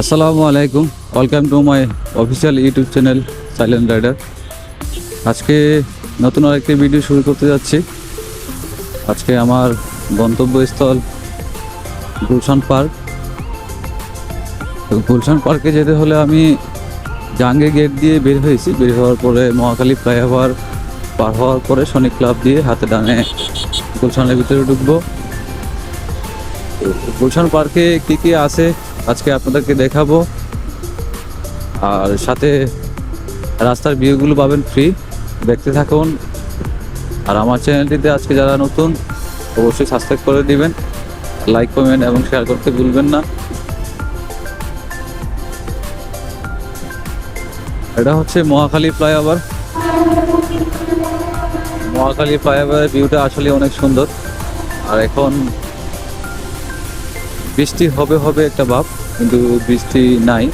আসসালামু আলাইকুম। Welcome to my official YouTube channel silent rider আজকে নতুন আরেকটি ভিডিও শুরু করতে যাচ্ছি। আজকে আমার গন্তব্যস্থল গুলশান পার্ক। গুলশান পার্কে যেতে হলে আমি জাঙ্গে গেট দিয়ে বের হয়েছি। বের হওয়ার পরে মহাকালী ফ্লাইওভার পার হওয়ার পরে সনিক ক্লাব দিয়ে হাতে ডানে গুলশানের ভিতরে ঢুকবো। গুলশান পার্কে কী কী আছে? আজকে আপনাদেরকে দেখাবো। আর সাথে রাস্তার ভিউগুলো পাবেন ফ্রি দেখতে থাকুন। আর আমার চ্যানেলটিতে আজকে যারা নতুন, অবশ্যই সাবস্ক্রাইব করে দিবেন। লাইক কমেন্ট এবং শেয়ার করতে ভুলবেন না। এটা হচ্ছে মহাখালী ফ্লাইওভার মহাখালী ফ্লাইওভারের ভিউটা আসলে অনেক সুন্দর। আর এখন বৃষ্টি হবে হবে একটা ভাব, কিন্তু বৃষ্টি নাই।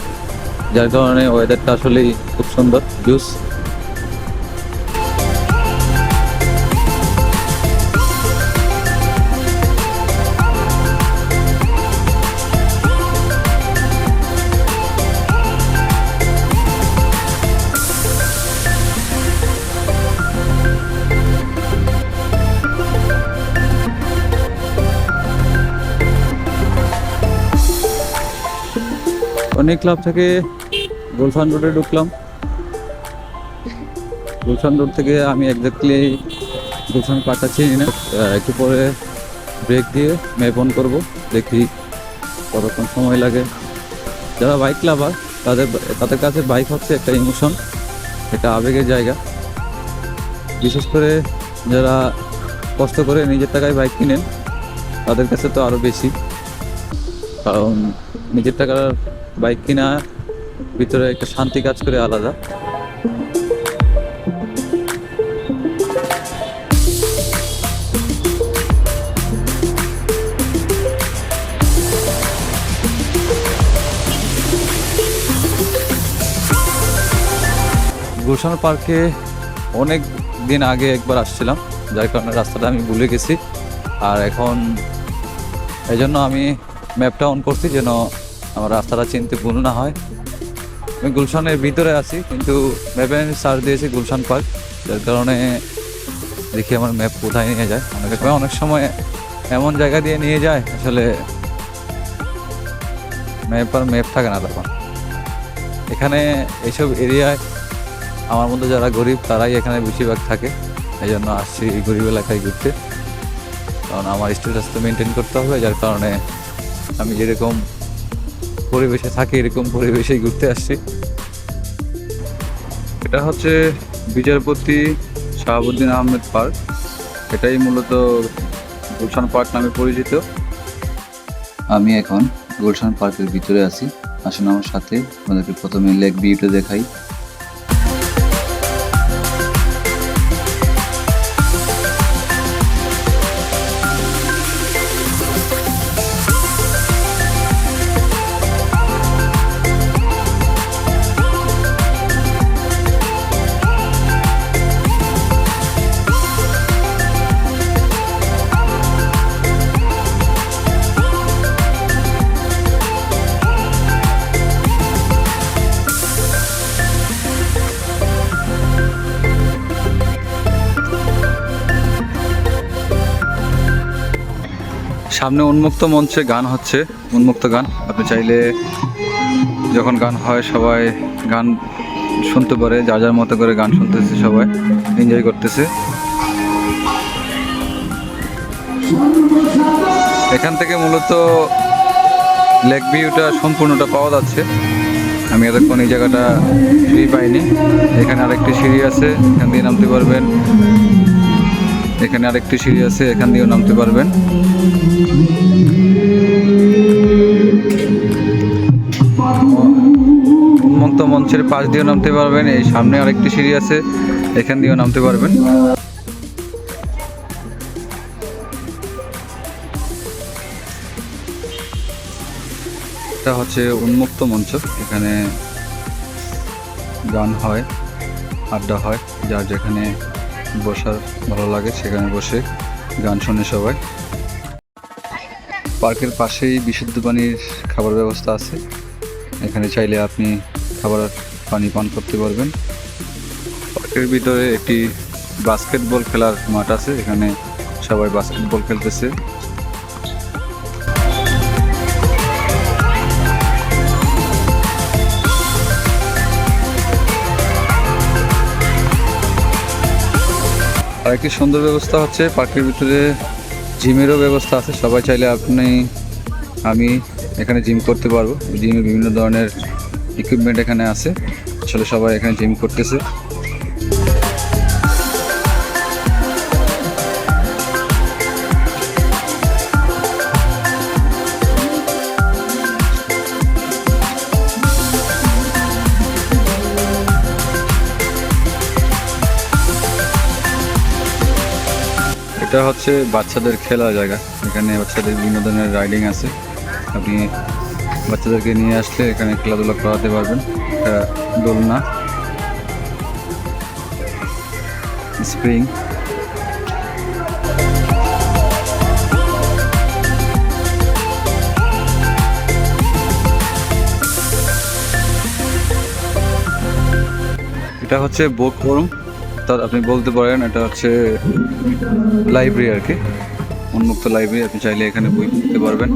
যার কারণে ওয়েদারটা আসলেই খুব সুন্দর। জুস অনেক ক্লাব থেকে গুলশান রোডে ঢুকলাম। গুলশান রোড থেকে আমি একজাক্টলি গুলশান পার্কটা চিনি না। একটু পরে ব্রেক দিয়ে ম্যাপ অন করব, দেখি কতক্ষণ সময় লাগে। যারা বাইক লাভার তাদের তাদের কাছে বাইক হচ্ছে একটা ইমোশন একটা আবেগের জায়গা। বিশেষ করে যারা কষ্ট করে নিজের টাকায় বাইক কিনেন, তাদের কাছে তো আরও বেশি। কারণ নিজের টাকার বাইক কিনা, ভিতরে একটা শান্তি কাজ করে আলাদা। গুলশান পার্কে অনেক দিন আগে একবার আসছিলাম, যার কারণে রাস্তাটা আমি ভুলে গেছি। আর এখন এই জন্য আমি ম্যাপটা অন করছি যেন আমার রাস্তাটা চিনতে ভুল না হয়। আমি গুলশানের ভিতরে আছি, কিন্তু ম্যাপে আমি সার্চ দিয়েছি গুলশান পার্ক যার কারণে দেখি আমার ম্যাপ কোথায় নিয়ে যায়। অনেক সময় অনেক সময় এমন জায়গা দিয়ে নিয়ে যায়, আসলে ম্যাপ আর ম্যাপ থাকে না তখন। এখানে এইসব এরিয়ায় আমার মতো যারা গরিব, তারাই এখানে বেশিরভাগ থাকে। এই জন্য আসছি এই গরিব এলাকায় ঘুরতে। কারণ আমার স্ট্যাটাস তো মেনটেন করতে হবে, যার কারণে আমি যেরকম পরিবেশে থাকি, এরকম পরিবেশেই ঘুরতে আসছি। এটা হচ্ছে বিচারপতি শাহাবুদ্দিন আহমেদ পার্ক। এটাই মূলত গুলশান পার্ক নামে পরিচিত। আমি এখন গুলশান পার্কের ভিতরে আছি। আসুন আমার সাথে, আপনাদেরকে প্রথমে লেক ভিউটা দেখাই। সামনে উন্মুক্ত মঞ্চে গান হচ্ছে, উন্মুক্ত গান। আপনি চাইলে যখন গান হয় সবাই গান শুনতে পারে, যার যার মতো করে গান শুনতেছে সবাই এনজয় করতেছে। এখান থেকে মূলত লেক ভিউটা সম্পূর্ণটা পাওয়া যাচ্ছে। আমি এতক্ষণ এই জায়গাটা ফ্রি পাইনি। এখানে আরেকটি সিঁড়ি আছে, এখান দিয়ে নামতে পারবেন। এখানে আরেকটি সিঁড়ি আছে, এখান দিয়েও নামতে পারবেন। উন্মুক্ত মঞ্চের পাশ দিয়েও নামতে পারবেন, এই সামনে আরেকটি সিঁড়ি আছে, এখান দিয়েও নামতে পারবেন। এটা হচ্ছে উন্মুক্ত মঞ্চ, এখানে গান হয়, আড্ডা হয়, যার যেখানে বসার ভালো লাগে, সেখানে বসে গান শুনে সবাই। পার্কের পাশেই বিশুদ্ধ পানির খাবার ব্যবস্থা আছে। এখানে চাইলে আপনি খাবার পানি পান করতে পারবেন। পার্কের ভিতরে একটি বাস্কেটবল খেলার মাঠ আছে, এখানে সবাই বাস্কেটবল খেলতেছে। একটি সুন্দর ব্যবস্থা হচ্ছে, পার্কের ভিতরে জিমেরও ব্যবস্থা আছে। সবাই চাইলে আপনি, আমি এখানে জিম করতে পারব। জিমে বিভিন্ন ধরনের ইকুইপমেন্ট এখানে আছে। আসলে সবাই এখানে জিম করতেছে। এটা হচ্ছে বাচ্চাদের খেলার জায়গা। এখানে বাচ্চাদের বিভিন্ন ধরনের রাইডিং আছে। আপনি বাচ্চাদেরকে নিয়ে আসলে এখানে খেলাধুলা করাতে পারবেন। এটা দোলনা স্প্রিং এটা হচ্ছে বোট ফোরাম অর্থাৎ আপনি বলতে পারেন এটা হচ্ছে লাইব্রেরি আর কি। উন্মুক্ত লাইব্রেরি আপনি চাইলে এখানে বই পড়তে পারবেন।